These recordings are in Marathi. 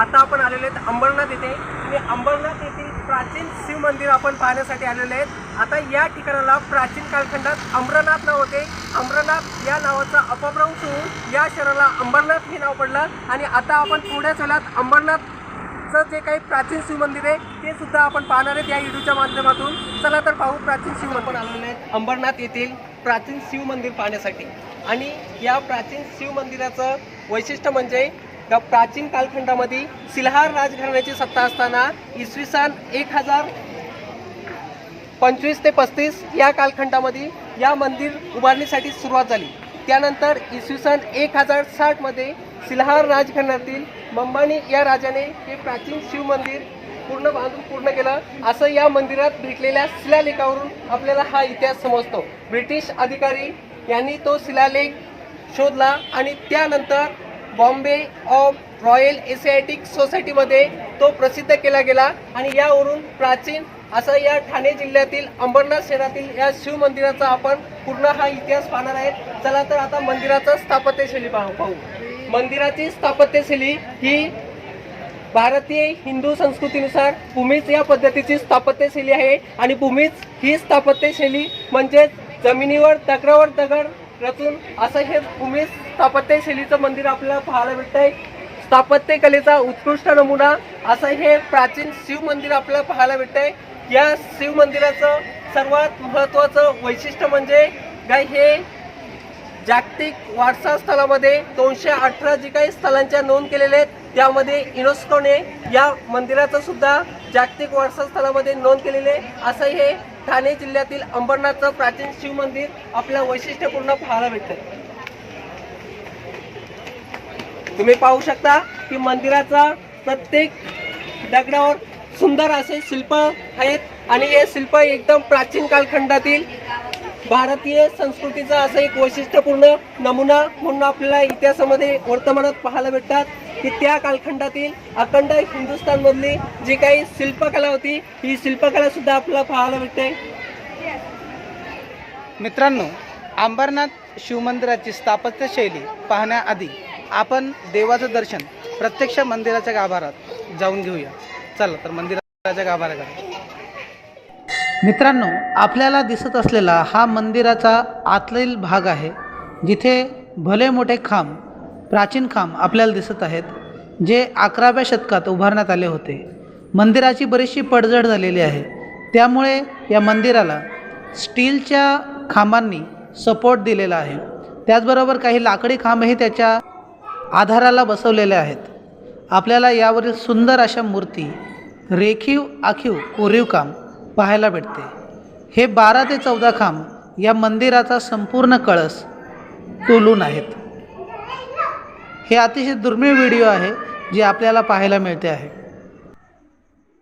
आता आपण आलेलो आहेत अंबरनाथ येथे. आणि अंबरनाथ येथील प्राचीन शिव मंदिर आपण पाहण्यासाठी आलेले आहेत. आता या ठिकाणाला प्राचीन कालखंडात अमरनाथ नाव होते. अमरनाथ या नावाचा अपभ्रंश होऊन या शहराला अंबरनाथ हे नाव पडलं. आणि आता आपण थोड्याच वेळात अंबरनाथचं जे काही प्राचीन शिव मंदिर आहे ते सुद्धा आपण पाहणार आहेत या व्हिडिओच्या माध्यमातून. चला तर पाहू प्राचीन शिव आपण आलेले आहेत अंबरनाथ येथील प्राचीन शिव मंदिर पाहण्यासाठी. आणि या प्राचीन शिव मंदिराचं वैशिष्ट्य म्हणजे या प्राचीन कालखंडामध्ये सिल्हार राजघराण्याची सत्ता असताना इसवी सन एक हजार पंचवीस ते पस्तीस या कालखंडामध्ये या मंदिर उभारणीसाठी सुरुवात झाली. त्यानंतर इसवी सन एक हजार साठमध्ये सिल्हार राजघराण्यातील मंबानी या राजाने हे प्राचीन शिव मंदिर पूर्ण बांधून पूर्ण केलं. असं या मंदिरात भेटलेल्या शिलालेखावरून आपल्याला हा इतिहास समजतो. ब्रिटिश अधिकारी यांनी तो शिलालेख शोधला आणि त्यानंतर बॉम्बे ऑफ रॉयल एसियाटिक सोसायटीमध्ये तो प्रसिद्ध केला गेला आणि यावरून प्राचीन असा या ठाणे जिल्ह्यातील अंबरनाथ शहरातील या शिव मंदिराचा आपण पूर्ण हा इतिहास पाहणार आहे. चला तर आता मंदिराचं स्थापत्यशैली पाहू पाहू. मंदिराची स्थापत्यशैली ही भारतीय हिंदू संस्कृतीनुसार भूमीच या पद्धतीची स्थापत्यशैली आहे. आणि भूमीच ही स्थापत्यशैली म्हणजेच जमिनीवर दगडावर दगड रचून असं हे भूमी स्थापत्यशैलीचं मंदिर आपल्याला पाहायला भेटतंय स्थापत्य कलेचा उत्कृष्ट नमुना असं हे प्राचीन शिव मंदिर आपल्याला पाहायला भेटतंय या शिव मंदिराचं सर्वात महत्त्वाचं वैशिष्ट्य म्हणजे काय हे जागतिक वारसा स्थळामध्ये दोनशे अठरा जी काही स्थळांच्या नोंद केलेल्या आहेत. त्यामध्ये युनेस्कोने या मंदिराचं सुद्धा जागतिक वारसा स्थळामध्ये नोंद केलेले आहे. असं हे ठाणे जिल्ह्यातील अंबरनाथचं प्राचीन शिव मंदिर आपल्या वैशिष्ट्यपूर्ण पाहायला भेटतं तुम्ही पाहू शकता की मंदिराचा प्रत्येक दगडावर सुंदर असे शिल्प आहेत आणि हे शिल्प एकदम प्राचीन कालखंडातील भारतीय संस्कृतीचा असं एक वैशिष्ट्यपूर्ण नमुना म्हणून आपल्याला इतिहासामध्ये वर्तमानात पाहायला भेटतात. की त्या कालखंडातील अखंड हिंदुस्थानमधली जी काही शिल्पकला होती ही शिल्पकला सुद्धा आपल्याला पाहायला भेटते. मित्रांनो अंबरनाथ शिवमंदिराची स्थापत्यशैली पाहण्याआधी आपण देवाचं दर्शन प्रत्यक्ष मंदिराच्या गाभारात जाऊन घेऊया. चला तर मंदिराच्या गाभाराकडे मित्रांनो आपल्याला दिसत असलेला हा मंदिराचा आतलील भाग आहे जिथे भले मोठे खांब प्राचीन खांब आपल्याला दिसत आहेत जे अकराव्या शतकात उभारण्यात आले होते. मंदिराची बरीचशी पडझड झालेली आहे. त्यामुळे या मंदिराला स्टीलच्या खांबांनी सपोर्ट दिलेला आहे. त्याचबरोबर काही लाकडी खांबही त्याच्या आधाराला बसवलेले आहेत. आपल्याला यावरील सुंदर अशा मूर्ती रेखीव आखीव कोरीव काम पाहायला भेटते. हे बारा ते चौदा खांब या मंदिराचा संपूर्ण कळस तोलून आहेत. हे अतिशय दुर्मिळ व्हिडिओ आहे जे आपल्याला पाहायला मिळते आहे.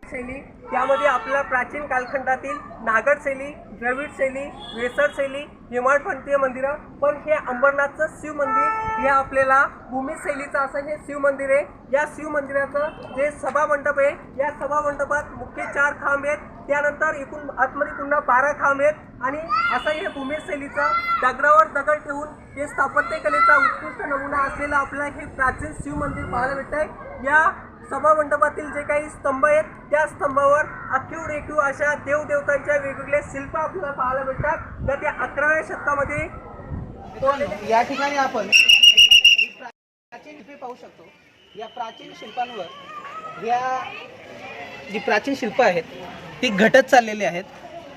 शैली. त्यामध्ये आपल्या प्राचीन कालखंडातील नागड शैली द्रविड शैली वेसर शैली हेमाडपंथीय मंदिरं पण हे अंबरनाथचं शिव मंदिर हे आपल्याला भूमी शैलीचं असं हे शिव मंदिर आहे. या शिव मंदिराचं जे सभा मंडप आहे या सभा मंडपात मुख्य चार खांब आहेत. त्यानंतर एकूण आतमध्ये पुन्हा बारा खांब आहेत आणि असं हे भूमी शैलीचं दगडावर दगड ठेवून हे स्थापत्यकलेचा उत्कृष्ट नमुना असलेलं आपल्याला हे प्राचीन शिव मंदिर पाहायला भेटत आहे या सभामंडपातील जे काही स्तंभ आहेत त्या स्तंभावर आखीव रेखीव अशा देवदेवतांच्या वेगवेगळे शिल्प आपल्याला पाहायला भेटतात तर त्या अकराव्या शतकामध्ये या ठिकाणी आपण प्राचीन शिल्पे पाहू शकतो. या प्राचीन शिल्पांवर या जी प्राचीन शिल्प आहेत ती घटत चाललेली आहेत.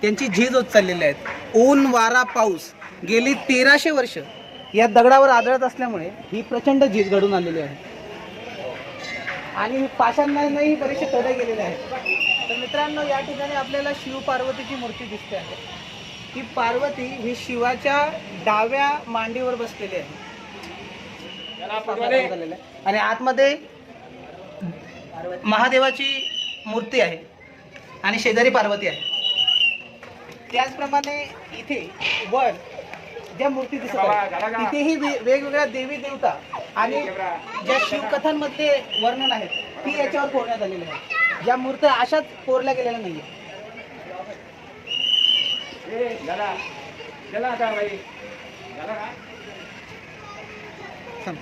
त्यांची झीज होत चाललेली आहेत. ऊन वारा पाऊस गेली तेराशे वर्ष या दगडावर आदळत असल्यामुळे ही प्रचंड झीज घडून आलेली आहे. आणि पाषाणांनाही बरेचसे तडे गेलेले आहेत. तर मित्रांनो या ठिकाणी आपल्याला शिव पार्वतीची मूर्ती दिसते आहे. ही पार्वती ही शिवाच्या डाव्या मांडीवर बसलेली आहे. आणि आतमध्ये महादेवाची मूर्ती आहे आणि शेजारी पार्वती आहे. त्याचप्रमाणे इथे वर ज्या मूर्ती दिसत आहेत तिथेही वेगवेगळ्या देवी देवता आणि ज्या शिवकथांमधले वर्णन आहेत ती याच्यावर कोरण्यात आलेली आहे ज्या मूर्त्या अशाच कोरल्या गेलेल्या नाही